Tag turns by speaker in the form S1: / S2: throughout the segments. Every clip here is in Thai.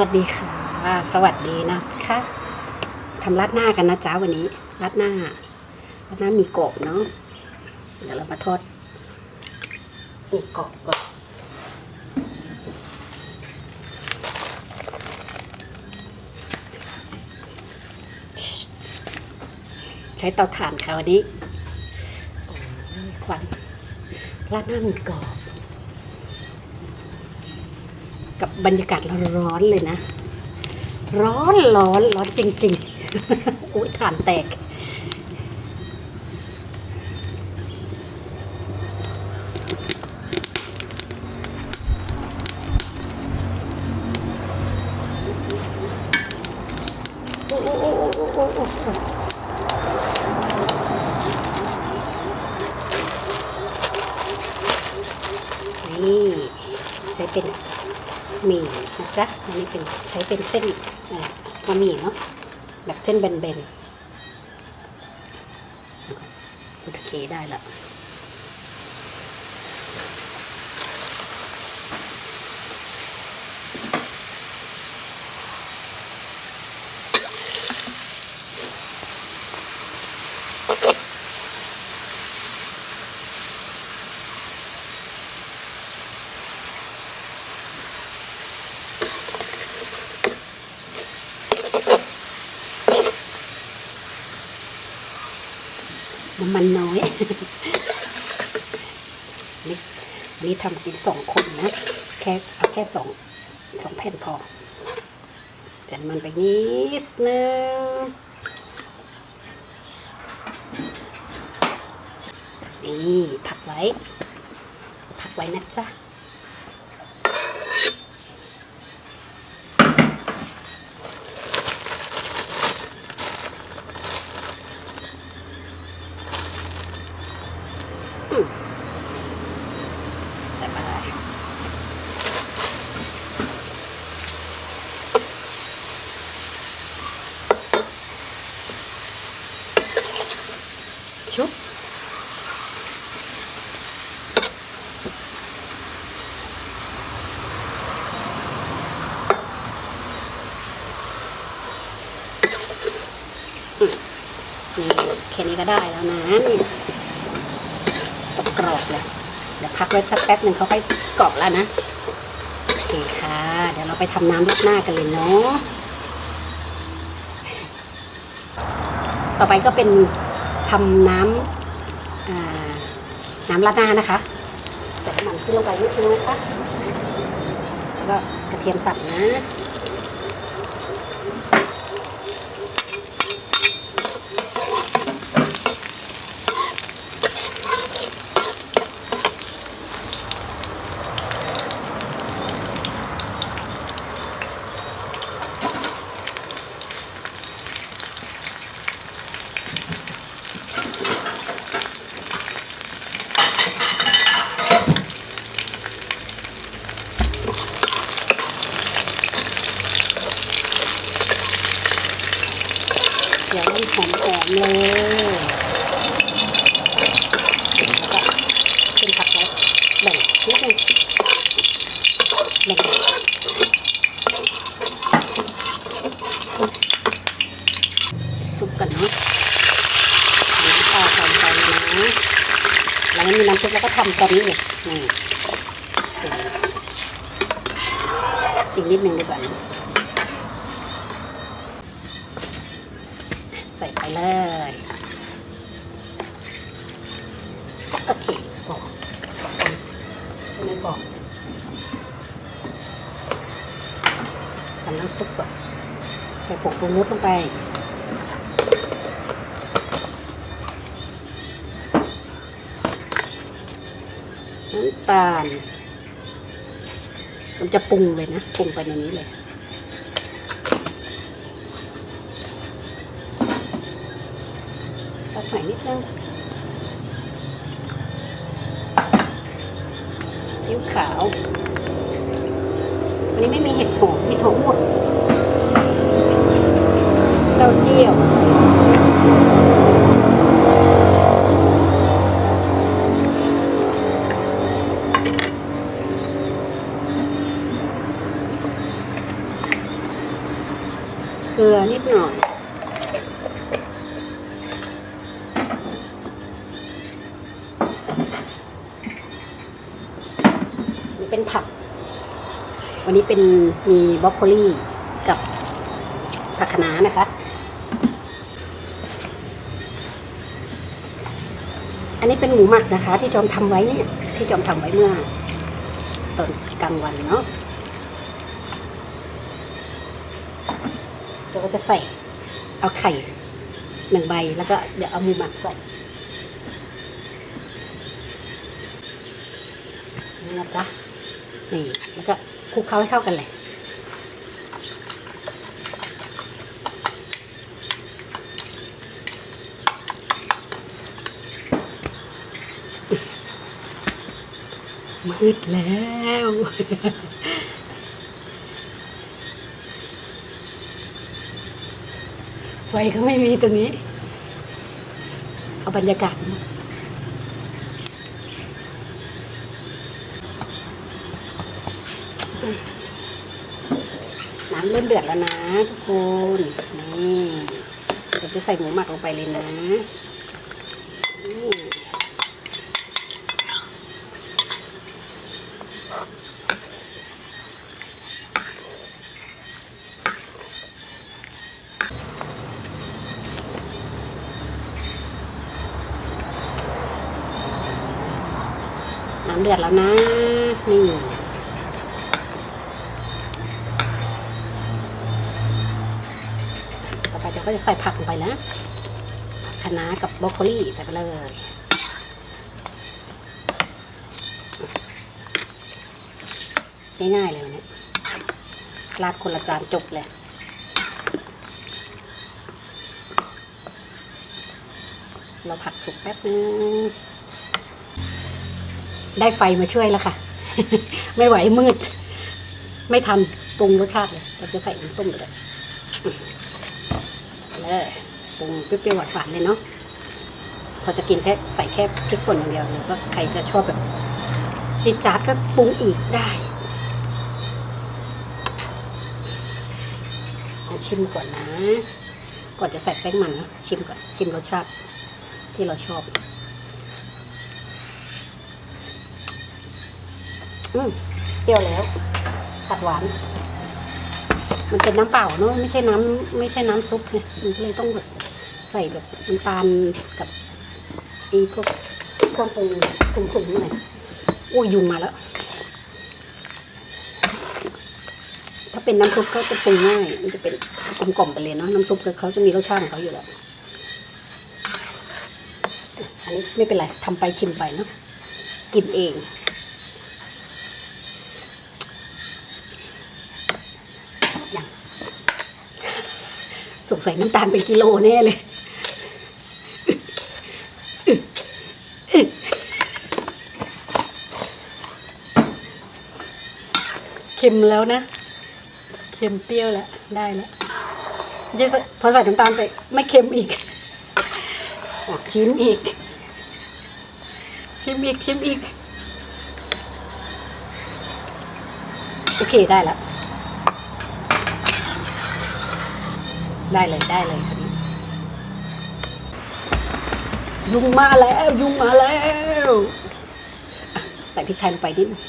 S1: วัสดีค่ะสวัสดีนะคะทำราดหน้ากันนะจ๊ะวันนี้ราดหน้าราดหน้ามีกบเนาะเดี๋ยวเรามาทอดมีกบก่อนใช้เตาถ่านค่ะวันนี้ควันราดหน้ามีกรอบ กับบรรยากาศร้อนๆเลยนะ ร้อนร้อนร้อนจริงๆ อุ้ยถ่านแตก โอ้โอ้โอ้โอ้โอ้นี่ใช้เป็น หมี่นะจ๊ะอันนี้เป็นใช้เป็นเส้นเอ่อบะหมี่เนาะแบบเส้นเบนๆโอเคได้ละำมันน้อย นี่นี่ทำกินสองคนนะ แค่เอาแค่สองสองแผ่นพอจัดมันไปนิดนึงนี่ผักไว้ผักไว้นะจ๊ะ ใส่มาเลยชุบนี่แค่นี้ก็ได้แล้วนะนี่ กรอบเลยเดี๋ยวพักไว้สักแป๊บหนึ่งเขาค่อยกรอบแล้วนะโอเคค่ะ เดี๋ยวเราไปทำน้ำราดหน้ากันเลยเนาะต่อไปก็เป็นทำน้ำน้ำราดหน้านะคะใส่น้ำมันขึ้นลงไปนิดนึงนะคะแล้วก็กระเทียมสับนะ เดี๋ยวมันหอมหอมๆ เลยแล้วก็ขึ้นผักไว้แบ่งนิดนึงแบ่งซุปกันเนาะน้ำปลาใส่ไปนะแล้วมันมีน้ำซุปแล้วก็ทำตอนนี้เลยนี่อีกนิดนึงดีกว่านะ ใส่ไป เลย โอเคพอไม่พอทำน้ำซุปก่อนใส่ผงปรุงรสลงไปน้ำตาลมันจะปรุงเลยนะ ปรุงไปในนี้เลย สักหน่อยนิดนึงซีอิ๊วขาวอันนี้ไม่มีเห็ดหอมเห็ดหอมหมดเต้าเจี้ยวเป็นผัก วั นี้เป็นมีบรอกโคลีกับผักคะน้านะคะ อันนี้เป็นหมูหมักนะคะ ที่จอมทำไว้เนี่ย ที่จอมทำไว้เมื่อตอนกลางวันเนาะเราก็จะใส่เอาไข่หนึ่งใบแล้วก็เดี๋ยวเอาหมูหมักใส่นี่นะจ๊ะนี่แล้วก็ คลุกเคล้าให้เข้ากันเลย มืดแล้วไฟก็ไม่มีตรงนี้ เอาบรรยากาศ น้ำเริ่มเดือดแล้วนะทุกคนนี่เราจะใส่หมูหมักลงไปเลยนะน้ำเดือดแล้วนะนี่ ก็จะใส่ผักลงไปนะผักคะน้ากับบรอกโคลีใส่ไปเลยง่ายๆเลยวันนี้ราดคนละจานจบเลยเราผัดสุกแป๊บนึงได้ไฟมาช่วยแล้วค่ะ ไม่ไหวมืด ไม่ทันปรุงรสชาติเลย เราจะใส่น้ำส้มไปเลย เลยปรุงเปรี้ยวๆหวานๆเลยเนาะพอจะกินแค่ใส่แค่พริกป่นอย่างเดียวเลยว่าใครจะชอบแบบจิจาดก็ปรุงอีกได้เอาชิมก่อนนะ ก่อนจะใส่แป้งมันนะชิมก่อนชิมรสชาติที่เราชอบ อืมเปรี้ยวแล้วผัดหวาน มันเป็นน้ำเปล่าเนอะไม่ใช่น้ำไม่ใช่น้ำซุปไงมันก็เลยต้องแบบใส่แบบน้ำตาลกับอีพวกเครื่องปรุงถึงๆหน่อยอุ้ยยุงมาแล้ว ถ้าเป็นน้ำซุปก็จะปรุงง่าย มันจะเป็นกลมๆไปเลยเนาะน้ำซุปเขาจะมีรสชาติของเขาอยู่แล้วอันนี้ไม่เป็นไรทำไปชิมไปเนาะกินเอง สงสัยน้ำตาลเป็นกิโลแน่เลย เค็มแล้วนะ เค็มเปรี้ยวแล้ว ได้แล้วยอะพอใส่น้ำตาลไปไม่เค็มอีกอะชิมอีก ชิมอีก ชิมอีก โอเคได้แล้ว ได้เลยได้เลยคันนี้ยุงมาแล้วยุงมาแล้วอะใส่พริกไทยลงไปนิดนึง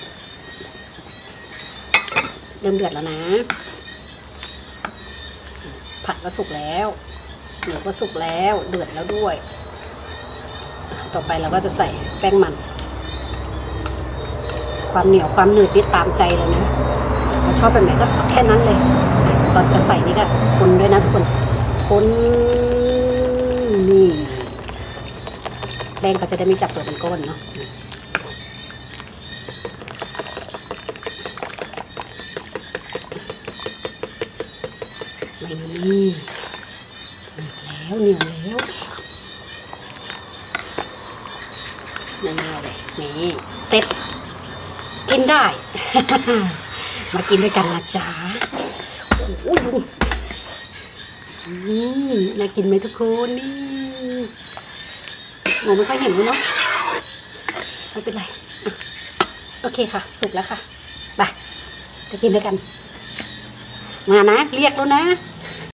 S1: เริ่มเดือดแล้วนะ ผัดก็สุกแล้วหมูก็สุกแล้วเดือดแล้วด้วย ต่อไปเราก็จะใส่แป้งมัน ความเหนียวความหนืดนี่ตามใจเลยนะเราชอบแบบไหนก็แค่นั้นเลย อะตอนจะใส่นี่ก็คนด้วยนะทุกคนคนนี่แป้งเขาจะได้ไม่จับตัวเป็นก้อนเนาะนี่เหนียวแล้วเหนียวแล้วนี่เลยนี่เสร็จกินได้ มากินด้วยกันนะจ๊ะ อ้โหนี่น่ากินไหมทุกคนนี่หนูไม่ค่อยเห็นเลยเนาะไม่เป็นไรอโอเคค่ะ สุกแล้วค่ะไปจะกินด้วยกัน มานะ เรียกแล้วนะ